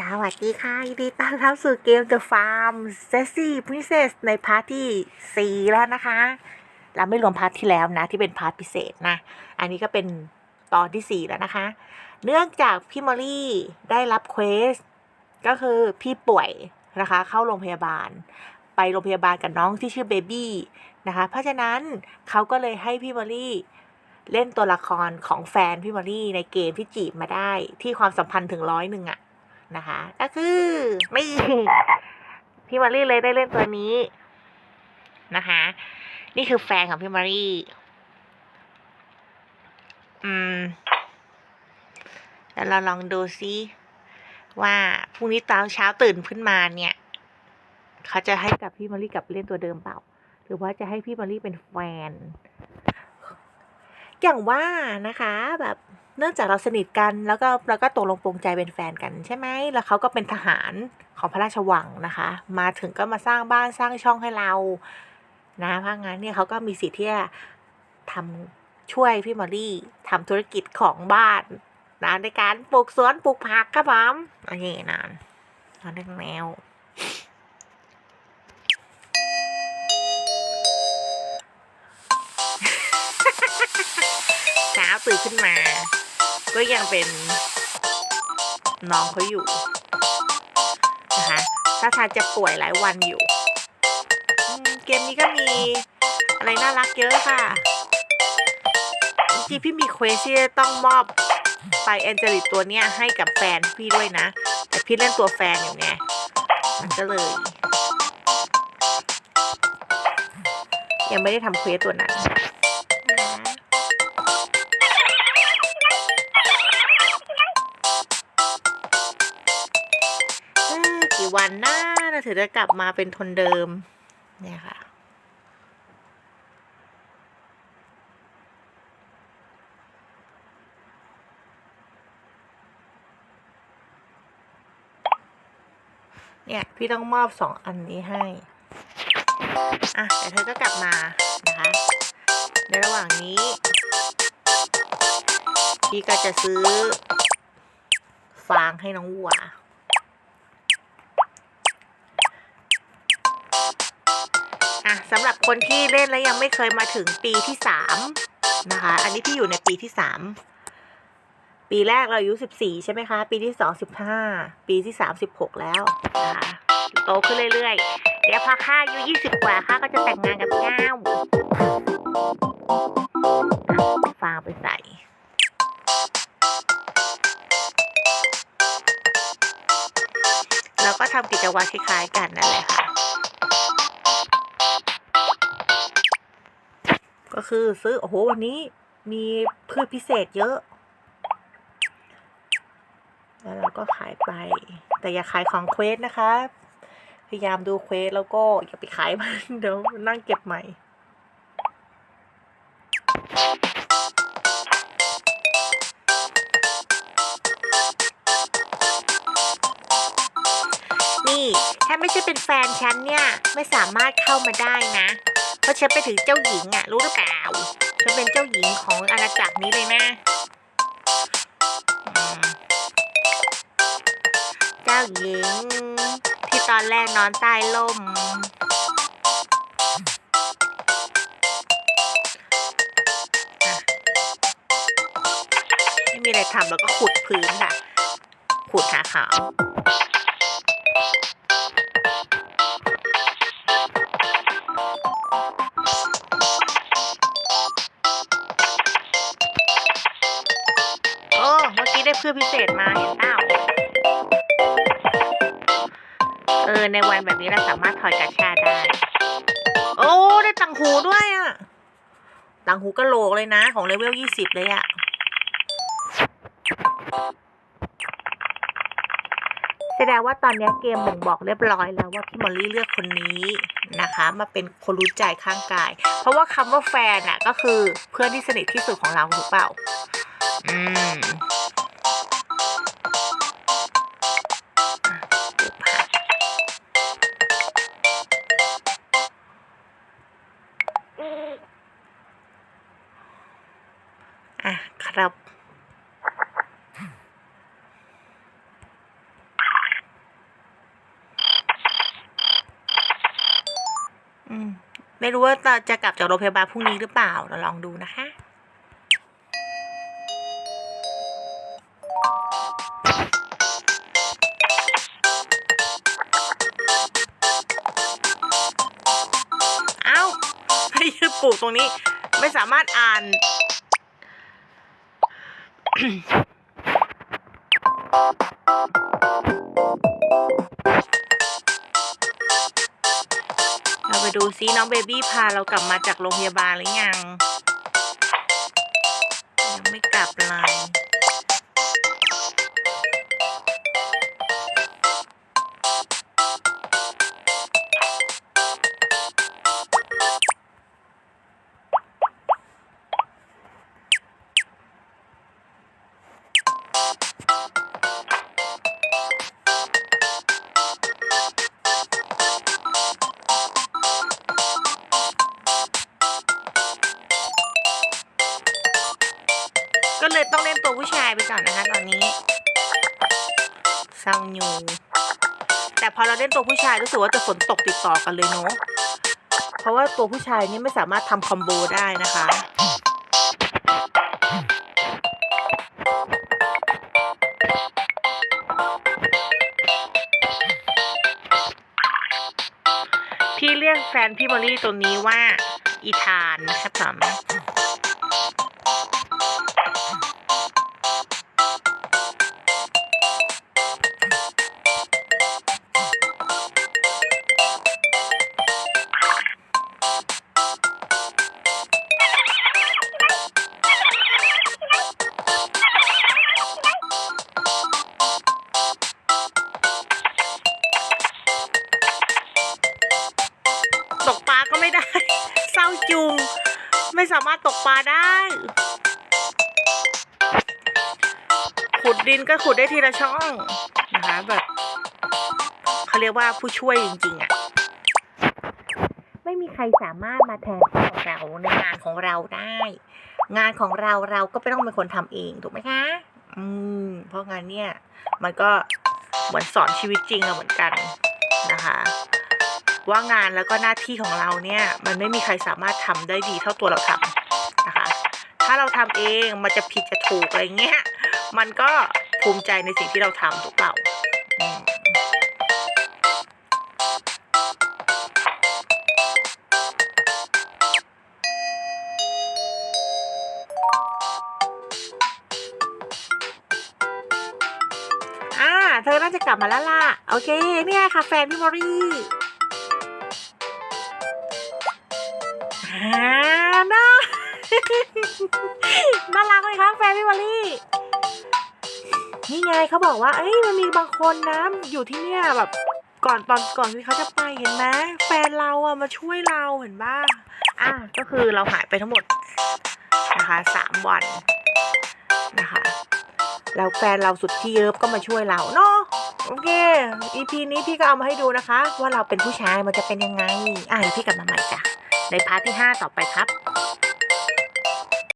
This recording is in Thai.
สวัสดีค่ะยินดีต้อนรับสู่เกม The Farm Sassy Princess ในพาร์ทที่ 4 แล้วนะคะ เราไม่รวมพาร์ทที่แล้วนะ ที่เป็นพาร์ทพิเศษนะ อันนี้ก็เป็นตอนที่ 4 แล้วนะคะ เนื่องจากพี่มอลลี่ได้รับเควส ก็คือพี่ป่วยนะคะ เข้าโรงพยาบาล ไปโรงพยาบาลกับน้องที่ชื่อเบบี้นะคะ เพราะฉะนั้นเขาก็เลยให้พี่มอลลี่เล่นตัวละครของแฟนพี่มอลลี่ในเกมที่จีบมาได้ที่ความสัมพันธ์ถึงร้อยหนึ่งอะ นะคะ ก็คือนี่พี่มอลลี่เลยได้เล่นตัวนี้นะคะ นี่คือแฟนของพี่มอลลี่อืมแล้วเราลองดูซิว่าพรุ่งนี้ตอนเช้าตื่นขึ้นมาเนี่ย เขาจะให้กับพี่มอลลี่กลับเล่นตัวเดิมเปล่า หรือว่าจะให้พี่มอลลี่เป็นแฟน อย่างว่านะคะแบบ เนื่องจากเราสนิทกันแล้วก็เราก็ตกลงปรงใจเป็นแฟนกันใช่ไหมแล้วเขาก็เป็นทหารของพระราชวังนะคะ มาถึงก็มาสร้างบ้านสร้างช่องให้เรานะเพราะงั้นเนี่ยเขาก็มีสิทธิ์ที่จะทำช่วยพี่มอลลี่ทำธุรกิจของบ้านนะในการปลูกสวนปลูกผักครับผมโอเคนะนอนเรื่องแมวเช้าตื่นขึ้นมา ก็ยังเป็นน้องเขาอยู่นะคะถ้าทางจะป่วยหลายวันอยู่ เกมนี้ก็มีอะไรน่ารักเยอะค่ะจริงๆพี่มีเควสที่ต้องมอบไฟแอนเจลิตตัวเนี้ยให้กับแฟนพี่ด้วยนะ แต่พี่เล่นตัวแฟนอยู่ไง มันก็เลย ยังไม่ได้ทำเควสตัวนั้น ถึงจะกลับมาเป็นทนเดิม เนี่ยค่ะ เนี่ย พี่ต้องมอบสองอันนี้ให้ อะ แต่เธอก็กลับมานะคะ ในระหว่างนี้ พี่ก็จะซื้อฟางให้น้องวัว อะสำหรับคนที่เล่นแล้วยังไม่เคยมาถึงปีที่สามนะคะ อันนี้พี่อยู่ในปีที่สามปีแรกเราอายุสิบสี่ใช่ไหมคะ ปีที่สองสิบห้าปีที่สามสิบหกแล้วนะคะโตขึ้นเรื่อยๆ เดี๋ยวพอข้าอายุยี่สิบกว่าข้าก็จะแต่งงานกับเจ้าฟางไปใส่แล้วก็ทำกิจวัตรคล้ายๆกันนั่นแหละค่ะ ก็คือซื้อ โอ้โห วันนี้มีพืชพิเศษเยอะ แล้วเราก็ขายไป แต่อย่าขายของเควสนะคะ พยายามดูเควสแล้วก็อย่าไปขายมันเดี๋ยวนั่งเก็บใหม่นี่ ถ้าไม่ใช่เป็นแฟนฉันเนี่ย ไม่สามารถเข้ามาได้นะ เพราะฉันไปถึงเจ้าหญิงอะรู้หรือเปล่าฉันเป็นเจ้าหญิงของอาณาจักรนี้เลยนะเจ้าหญิง ที่ตอนแรกนอนใต้ล่มไม่มีอะไรทำแล้วก็ขุดพื้นค่ะ ขุดหาขาว สื้อพิเศษมาเห็นเปล่าเออ ในวันแบบนี้เราสามารถถอยกระชาได้ โอ้ ได้ตังหูด้วยอะตังหูกระโหลกเลยนะ ของเลเวลยี่สิบเลยอะแสดงว่าตอนนี้เกมบ่งบอกเรียบร้อยแล้วว่าพี่มอลลี่เลือกคนนี้นะคะ มาเป็นคนรู้ใจข้างกาย เพราะว่าคำว่าแฟนอะก็คือเพื่อนที่สนิทที่สุดของเราถูกเปล่า อืม ไม่รู้ว่าจะกลับจากโรงพยาบาลพรุ่งนี้หรือเปล่า เราลองดูนะคะเอ้าให้ยืนปลูกตรงนี้ไม่สามารถอ่านเร ไปดูซิน้องเบบี้พาเรากลับมาจากโรงพยาบาลหรือยัง ยังไม่กลับเลย เศร้าอยู่แต่พอเราเล่นตัวผู้ชายรู้สึกว่าจะฝนตกติดต่อกันเลยเนาะเพราะว่าตัวผู้ชายนี่ไม่สามารถทำคอมโบได้นะคะพี่เรียกแฟนพี่มอลลี่ตัวนี้ว่าอีธานนะครับผม ไม่สามารถตกปลาได้ ขุดดินก็ขุดได้ทีละช่องนะคะแบบเขาเรียกว่าผู้ช่วยจริงๆอะ่ะ ไม่มีใครสามารถมาแทนของเราในงานของเราได้ งานของเราเราก็ไม่ต้องเป็นคนทำเองถูกไหมคะ อืม เพราะงานเนี่ย มันก็เหมือนสอนชีวิตจริงเราเหมือนกันนะคะ ว่างานแล้วก็หน้าที่ของเราเนี่ยมันไม่มีใครสามารถทำได้ดีเท่าตัวเราทำนะคะ ถ้าเราทำเองมันจะผิดจะถูกอะไรเงี้ยมันก็ภูมิใจในสิ่งที่เราทำถูกเปล่าอืมอ่าเธอน่าจะกลับมาแล้วล่ะ โอเค เนี่ยค่ะแฟนพี่มอรี่ น่าน่ารักเลยครับแฟนพี่วอลลี่นี่ไงเขาบอกว่า เอ้ยมันมีบางคนนะอยู่ที่เนี่ยแบบก่อนตอนก่อนที่เขาจะไปเห็นไหมแฟนเราอะมาช่วยเราเห็นบ้าอะก็คือเราหายไปทั้งหมดนะคะสามวันนะคะแล้วแฟนเราสุดที่เยิบก็มาช่วยเราเนาะโอเค EP นี้พี่ก็เอามาให้ดูนะคะ ว่าเราเป็นผู้ชายมันจะเป็นยังไง อะพี่กลับมาใหม่จ้ะ ในพาร์ทที่ 5 ต่อไปครับ